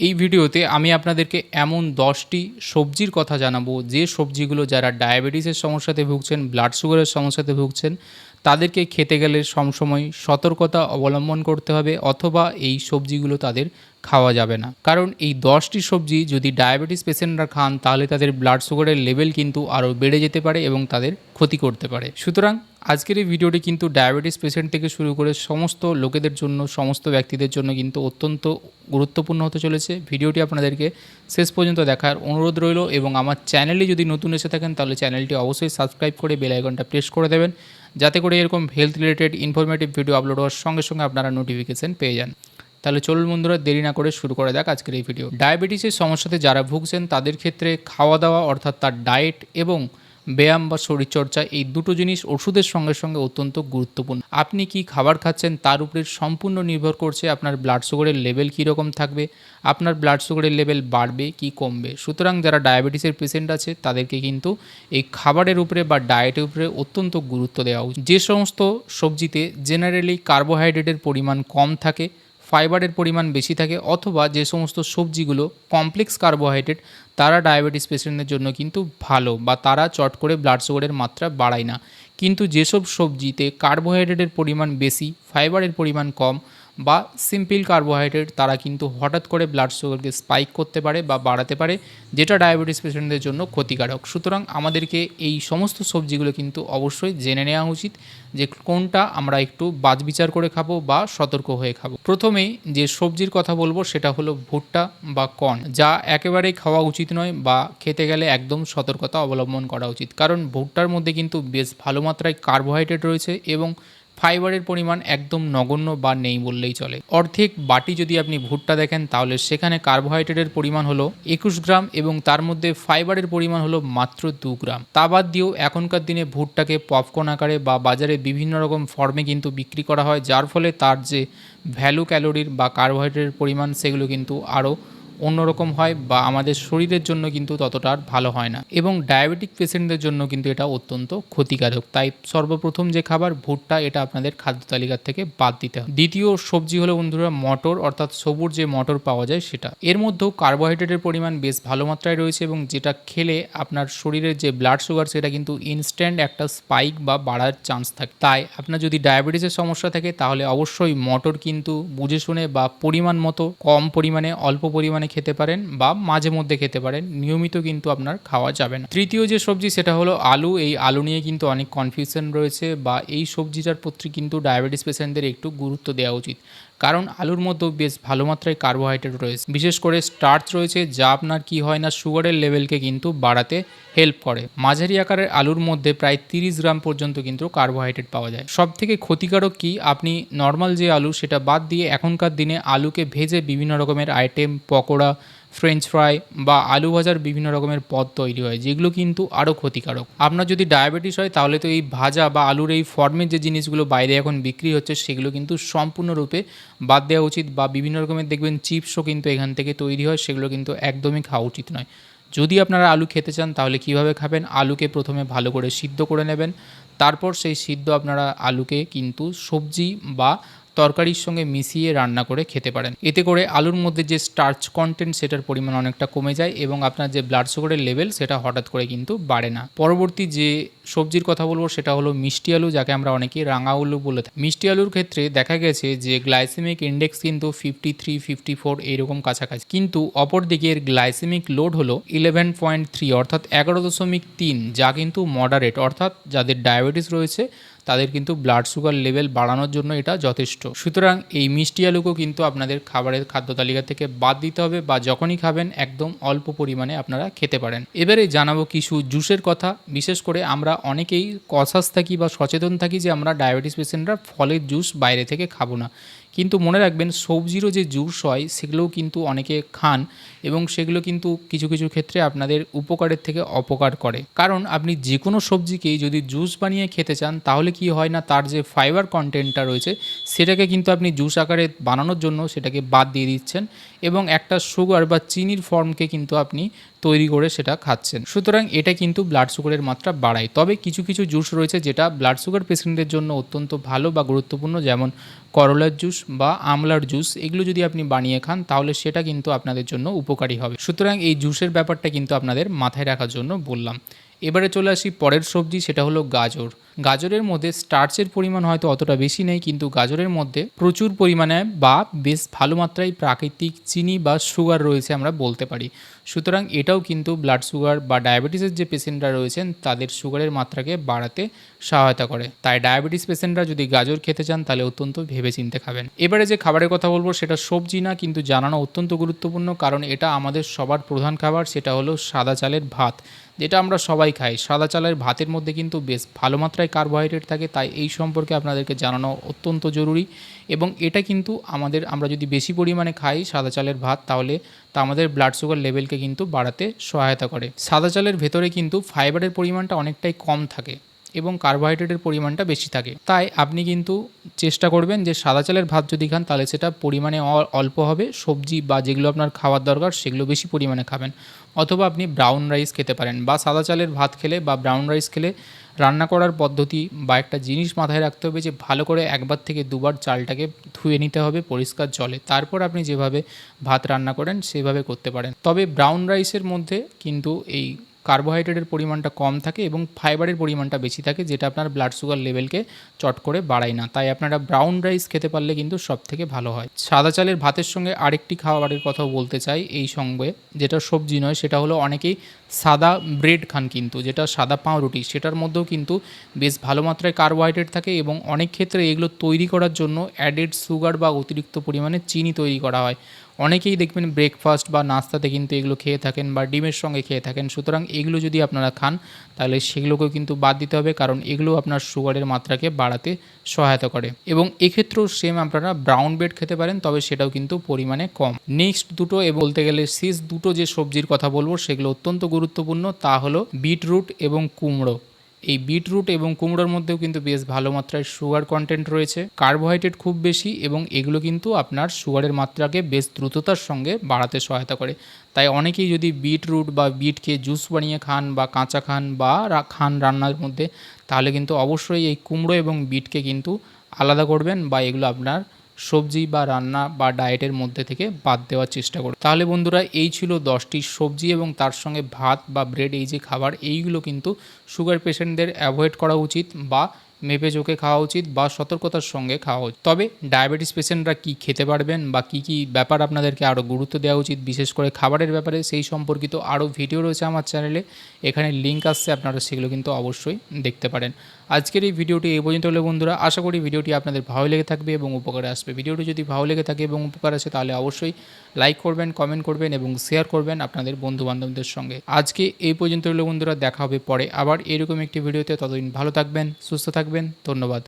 এই ভিডিওতে আমি আপনাদেরকে এমন দশটি সবজির কথা জানাব, যে সবজিগুলো যারা ডায়াবেটিসের সমস্যাতে ভুগছেন ব্লাড সুগারের সমস্যাতে ভুগছেন তাদেরকে খেতে গেলে সবসময় সতর্কতা অবলম্বন করতে হবে অথবা এই সবজিগুলো তাদের খাওয়া যাবে না। কারণ এই দশটি সবজি যদি ডায়াবেটিস পেশেন্টরা খান, তাহলে তাদের ব্লাড সুগারের লেভেল কিন্তু আরও বেড়ে যেতে পারে এবং তাদের ক্ষতি করতে পারে। সুতরাং আজকের এই ভিডিওটি কিন্তু ডায়াবেটিস পেশেন্ট থেকে শুরু করে সমস্ত লোকেদের জন্য, সমস্ত ব্যক্তিদের জন্য কিন্তু অত্যন্ত গুরুত্বপূর্ণ হতে চলেছে। ভিডিওটি আপনাদেরকে শেষ পর্যন্ত দেখার অনুরোধ রইল এবং আমার চ্যানেলে যদি নতুন এসে থাকেন, তাহলে চ্যানেলটি অবশ্যই সাবস্ক্রাইব করে বেল আইকনটা প্রেস করে দেবেন। যাতে করে এরকম health related informative video upload হওয়ার সঙ্গে সঙ্গে আপনারা নোটিফিকেশন পেয়ে যান। তাহলে চলুন বন্ধুরা, দেরি না করে শুরু করে দেখ আজকের এই ভিডিও ডায়াবেটিসের সমস্যাতে যারা ভুগছেন, তাদের ক্ষেত্রে খাওয়া দাওয়া অর্থাৎ তার ডায়েট এবং ব্যায়াম বা শরীরচর্চা, এই দুটো জিনিস ওষুধের সঙ্গে সঙ্গে অত্যন্ত গুরুত্বপূর্ণ। আপনি কি খাবার খাচ্ছেন তার উপরে সম্পূর্ণ নির্ভর করছে আপনার ব্লাড সুগারের লেভেল কীরকম থাকবে, আপনার ব্লাড সুগারের লেভেল বাড়বে কি কমবে। সুতরাং যারা ডায়াবেটিসের পেশেন্ট আছে, তাদেরকে কিন্তু এই খাবারের উপরে বা ডায়েটের উপরে অত্যন্ত গুরুত্ব দেওয়া উচিত। যে সমস্ত সবজিতে জেনারেলি কার্বোহাইড্রেটের পরিমাণ কম থাকে ফাইবারের পরিমাণ বেশি থাকে অথবা যে সমস্ত সবজিগুলো কমপ্লেক্স কার্বোহাইড্রেট, তারা ডায়াবেটিস পেশেন্টদের জন্য কিন্তু ভালো বা তারা চট করে ব্লাড সুগারের মাত্রা বাড়ায় না। কিন্তু যেসব সবজিতে কার্বোহাইড্রেটের পরিমাণ বেশি, ফাইবারের পরিমাণ কম বা সিম্পল কার্বোহাইড্রেট তারা কিন্তু হঠাৎ করে ব্লাড সুগারকে স্পাইক করতে পারে বা বাড়াতে পারে, যেটা ডায়াবেটিস পেশেন্টদের জন্য ক্ষতিকারক। সুতরাং আমাদেরকে এই সমস্ত সবজিগুলো কিন্তু অবশ্যই জেনে নেওয়া উচিত যে কোনটা আমরা একটু বাজবিচার করে খাব বা সতর্ক হয়ে খাব। প্রথমেই যে সবজির কথা বলব সেটা হলো ভুট্টা বা কর্ন যা একেবারেই খাওয়া উচিত নয় বা খেতে গেলে একদম সতর্কতা অবলম্বন করা উচিত। কারণ ভুট্টার মধ্যে কিন্তু বেশ ভালো মাত্রায় কার্বোহাইড্রেট রয়েছে এবং ফাইবারের পরিমাণ একদম নগণ্য বা নেই বললেই চলে। অর্ধেক বাটি যদি আপনি ভুট্টা দেখেন, তাহলে সেখানে কার্বোহাইড্রেটের পরিমাণ হলো একুশ গ্রাম এবং তার মধ্যে ফাইবারের পরিমাণ হলো মাত্র দু গ্রাম। তা বাদ দিয়েও এখনকার দিনে ভুট্টাকে পপকর্ন আকারে বা বাজারে বিভিন্ন রকম ফর্মে কিন্তু বিক্রি করা হয়, যার ফলে তার যে ভ্যালু ক্যালোরির বা কার্বোহাইড্রেটের পরিমাণ, সেগুলো কিন্তু আরও অন্যরকম হয় বা আমাদের শরীরের জন্য কিন্তু ততটা আর ভালো হয় না। এবং ডায়াবেটিক পেশেন্টদের জন্য কিন্তু এটা অত্যন্ত ক্ষতিকারক। তাই সর্বপ্রথম যে খাবার, ভুট্টা, এটা আপনাদের খাদ্য তালিকার থেকে বাদ দিতে হবে। দ্বিতীয় সবজি হলো বন্ধুরা মটর, অর্থাৎ সবুজ যে মটর পাওয়া যায় সেটা। এর মধ্যেও কার্বোহাইড্রেটের পরিমাণ বেশ ভালো মাত্রায় রয়েছে এবং যেটা খেলে আপনার শরীরের যে ব্লাড সুগার সেটা কিন্তু ইনস্ট্যান্ট একটা স্পাইক বা বাড়ার চান্স থাকে। তাই আপনার যদি ডায়াবেটিসের সমস্যা থাকে, তাহলে অবশ্যই মটর কিন্তু বুঝে শুনে বা পরিমাণ মতো কম পরিমাণে, অল্প পরিমাণে খেতে পারেন বা মাঝে মধ্যে খেতে পারেন, নিয়মিত কিন্তু আপনার খাওয়া যাবে না। তৃতীয় যে সবজি সেটা হলো আলু। এই আলু নিয়ে কিন্তু অনেক কনফিউশন রয়েছে বা এই সবজিটার প্রতি কিন্তু ডায়াবেটিস পেশেন্টদের একটু গুরুত্ব দেওয়া উচিত। কারণ আলুর মধ্যে বেশ ভালো মাত্রায় কার্বোহাইড্রেট রয়েছে। বিশেষ করে স্টার্চ রয়েছে, যা আপনার কি হয় না সুগারের লেভেলকে কিন্তু বাড়াতে হেল্প করে। মাঝারি আকারের আলুর মধ্যে প্রায় তিরিশ গ্রাম পর্যন্ত কিন্তু কার্বোহাইড্রেট পাওয়া যায়। সব থেকে ক্ষতিকারক কি? আপনি নর্মাল যে আলু, সেটা বাদ দিয়ে এখনকার দিনে আলুকে ভেজে বিভিন্ন রকমের আইটেম পকোড়া ফ্রেঞ্চ ফ্রাই বা আলু ভাজার বিভিন্ন রকমের পদ তৈরি হয়, যেগুলো কিন্তু আরও ক্ষতিকারক। আপনার যদি ডায়াবেটিস হয়, তাহলে তো এই ভাজা বা আলুর এই ফর্মের যে জিনিসগুলো বাইরে এখন বিক্রি হচ্ছে, সেগুলো কিন্তু সম্পূর্ণরূপে বাদ দেওয়া উচিত বা বিভিন্ন রকমের দেখবেন চিপসও কিন্তু এখান থেকে তৈরি হয়, সেগুলো কিন্তু একদমই খাওয়া উচিত নয়। যদি আপনারা আলু খেতে চান, তাহলে কীভাবে খাবেন? আলুকে প্রথমে ভালো করে সিদ্ধ করে নেবেন। তারপর সেই সিদ্ধ আপনারা আলুকে কিন্তু সবজি বা তরকারির সঙ্গে মিশিয়ে রান্না করে খেতে পারেন। এতে করে আলুর মধ্যে যে স্টার্চ কন্টেন্ট সেটার পরিমাণ অনেকটা কমে যায় এবং আপনার যে ব্লাড সুগারের লেভেল সেটা হঠাৎ করে কিন্তু বাড়ে না। পরবর্তী যে সবজির কথা বলব সেটা হলো মিষ্টি আলু, যাকে আমরা অনেকেই রাঙা আলু বলে থাকি। মিষ্টি আলুর ক্ষেত্রে দেখা গেছে যে গ্লাইসেমিক ইন্ডেক্স কিন্তু ফিফটি থ্রি ফিফটি ফোর এইরকম কাছাকাছি। কিন্তু অপরদিকে এর গ্লাইসেমিক লোড হলো ইলেভেন পয়েন্ট থ্রি অর্থাৎ এগারো দশমিক তিন, যা কিন্তু মডারেট অর্থাৎ যাদের ডায়াবেটিস রয়েছে তাদের কিন্তু ব্লাড সুগার লেভেল বাড়ানোর জন্য এটা যথেষ্ট। সুতরাং এই মিষ্টি আলুকেও কিন্তু আপনাদের খাবারের খাদ্য তালিকা থেকে বাদ দিতে হবে বা যখনই খাবেন একদম অল্প পরিমাণে আপনারা খেতে পারেন। এবারে জানাব কিছু জুসের কথা। বিশেষ করে আমরা অনেকেই কসাস থাকি বা সচেতন থাকি যে আমরা ডায়াবেটিস পেশেন্টরা ফলের জুস বাইরে থেকে খাব না। কিন্তু মনে রাখবেন সবজিরও যে জুস হয়, সেগুলোও কিন্তু অনেকে খান এবং সেগুলো কিন্তু কিছু কিছু ক্ষেত্রে আপনাদের উপকারের থেকে অপকার করে। কারণ আপনি যে কোনো সবজিকেই যদি জুস বানিয়ে খেতে চান, তাহলে কি হয় না, তার যে ফাইবার কন্টেন্টটা রয়েছে, সেটাকে কিন্তু আপনি জুস আকারে বানানোর জন্য সেটাকে বাদ দিয়ে দিচ্ছেন এবং একটা সুগার বা চিনির ফর্মকে কিন্তু আপনি তৈরি করে সেটা খাচ্ছেন। সুতরাং এটা কিন্তু ব্লাড সুগারের মাত্রা বাড়ায়। তবে কিছু কিছু জুস রয়েছে যেটা ব্লাড সুগার পেশেন্টদের জন্য অত্যন্ত ভালো বা গুরুত্বপূর্ণ, যেমন করলার জুস বা আমলার জুস এগুলো যদি আপনি বানিয়ে খান, তাহলে সেটা কিন্তু আপনাদের জন্য উপকারী হবে। সুতরাং এই জুসের ব্যাপারটা কিন্তু আপনাদের মাথায় রাখার জন্য বললাম। এবারে চলে আসি পরের সবজি, সেটা হলো গাজর। গাজরের মধ্যে স্টার্চের পরিমাণ হয়তো অতটা বেশি নেই, কিন্তু গাজরের মধ্যে প্রচুর পরিমাণে বা বেশ ভালো মাত্রায় প্রাকৃতিক চিনি বা সুগার রয়েছে আমরা বলতে পারি। সুতরাং এটাও কিন্তু ব্লাড সুগার বা ডায়াবেটিসের যে পেশেন্টরা রয়েছেন, তাদের সুগারের মাত্রাকে বাড়াতে সহায়তা করে। তাই ডায়াবেটিস পেশেন্টরা যদি গাজর খেতে চান, তাহলে অত্যন্ত ভেবেচিন্তে খাবেন। এবারে যে খাবারের কথা বলব, সেটা সবজি না, কিন্তু জানানো অত্যন্ত গুরুত্বপূর্ণ, কারণ এটা আমাদের সবার প্রধান খাবার, সেটা হলো সাদা চালের ভাত। যেটা আমরা সবাই খাই। সাদা চালের ভাতের মধ্যে কিন্তু বেশ ভালো মাত্রায় কার্বোহাইড্রেট থাকে, তাই এই সম্পর্কে আপনাদেরকে জানানো অত্যন্ত জরুরি। এবং এটা কিন্তু আমাদের, আমরা যদি বেশি পরিমাণে খাই সাদা চালের ভাত, তাহলে তা আমাদের ব্লাড সুগার লেভেলকে কিন্তু বাড়াতে সহায়তা করে। সাদা চালের ভেতরে কিন্তু ফাইবারের পরিমাণটা অনেকটাই কম থাকে। এবং কার্বোহাইড্রেটের পরিমাণটা বেশি থাকে। তাই আপনি কিন্তু চেষ্টা করবেন যে সাদা চালের ভাত যদি খান, তাহলে সেটা পরিমাণে অল্প হবে। সবজি বা যেগুলো আপনার খাওয়ার দরকার, সেগুলো বেশি পরিমাণে খাবেন। অথবা আপনি ব্রাউন রাইস খেতে পারেন বা সাদা চালের ভাত খেলে বা ব্রাউন রাইস খেলে রান্না করার পদ্ধতি বা একটা জিনিস মাথায় রাখতে হবে যে ভালো করে একবার থেকে দুবার চালটাকে ধুয়ে নিতে হবে পরিষ্কার জলে। তারপর আপনি যেভাবে ভাত রান্না করেন, সেভাবে করতে পারেন। তবে ব্রাউন রাইসের মধ্যে কিন্তু এই কার্বোহাইড্রেটের পরিমাণটা কম থাকে এবং ফাইবারের পরিমাণটা বেশি থাকে, যেটা আপনার ব্লাড সুগার লেভেলকে চট করে বাড়ায় না। তাই আপনারা ব্রাউন রাইস খেতে পারলে কিন্তু সব থেকে ভালো হয়। সাদা চালের ভাতের সঙ্গে আরেকটি খাবারের কথাও বলতে চাই এই সঙ্গে, যেটা সবজি নয়, সেটা হলো অনেকেই সাদা ব্রেড খান কিন্তু, যেটা সাদা পাউরুটি, সেটার মধ্যেও কিন্তু বেশ ভালো মাত্রায় কার্বোহাইড্রেট থাকে এবং অনেক ক্ষেত্রে এগুলো তৈরি করার জন্য অ্যাডেড সুগার বা অতিরিক্ত পরিমাণে চিনি তৈরি করা হয়। অনেকেই দেখবেন ব্রেকফাস্ট বা নাস্তাতে কিন্তু এগুলো খেয়ে থাকেন বা ডিমের সঙ্গে খেয়ে থাকেন। সুতরাং এগুলো যদি আপনারা খান, তাহলে সেগুলোকেও কিন্তু বাদ দিতে হবে কারণ এগুলো আপনার সুগারের মাত্রাকে বাড়াতে সহায়তা করে। এবং এক্ষেত্রেও সেম আপনারা ব্রাউন ব্রেড খেতে পারেন, তবে সেটাও কিন্তু পরিমাণে কম। নেক্সট দুটো বলতে গেলে শেষ দুটো যে সবজির কথা বলব, সেগুলো অত্যন্ত গুরুত্বপূর্ণ। তা হলো বিটরুট এবং কুমড়ো। এই বিটরুট এবং কুমড়োর মধ্যেও কিন্তু বেশ ভালো মাত্রায় সুগার কন্টেন্ট রয়েছে। কার্বোহাইড্রেট খুব বেশি এবং এগুলো কিন্তু আপনার সুগারের মাত্রাকে বেশ দ্রুততার সঙ্গে বাড়াতে সহায়তা করে। তাই অনেকেই যদি বিটরুট বা বিটকে জুস বানিয়ে খান বা কাঁচা খান বা খান রান্নার মধ্যে, তাহলে কিন্তু অবশ্যই এই কুমড়ো এবং বিটকে কিন্তু আলাদা করবেন বা এগুলো আপনার সবজি বা রান্না বা ডায়েটের মধ্যে থেকে বাদ দেওয়ার চেষ্টা করুন তাহলে বন্ধুরা, এই ছিল দশটি সবজি এবং তার সঙ্গে ভাত বা ব্রেড এই যে খাবার, এইগুলো কিন্তু সুগার পেশেন্টদের অ্যাভয়েড করা উচিত বা মেপে চোখে খাওয়া উচিত বা সতর্কতার সঙ্গে খাওয়া উচিত। তবে ডায়াবেটিস পেশেন্টরা কি খেতে পারবেন বা কি কি ব্যাপার আপনাদেরকে আরও গুরুত্ব দেওয়া উচিত, বিশেষ করে খাবারের ব্যাপারে সেই সম্পর্কিত আরও ভিডিও রয়েছে আমার চ্যানেলে এখানে লিঙ্ক আসছে, আপনারা সেগুলো কিন্তু অবশ্যই দেখতে পারেন। আজকের এই ভিডিওটি এই পর্যন্ত হলে, বন্ধুরা। আশা করি ভিডিওটি আপনাদের ভালো লেগে থাকবে এবং উপকারে আসবে। ভিডিওটি যদি ভালো লেগে থাকে এবং উপকার আসে, তাহলে অবশ্যই লাইক করবেন কমেন্ট করবেন এবং শেয়ার করবেন আপনাদের বন্ধু বান্ধবদের সঙ্গে। আজকে এই পর্যন্ত হলে, বন্ধুরা। দেখা হবে পরে আবার এরকম একটি ভিডিওতে। ততদিন ভালো থাকবেন, সুস্থ থাকবেন। ধন্যবাদ।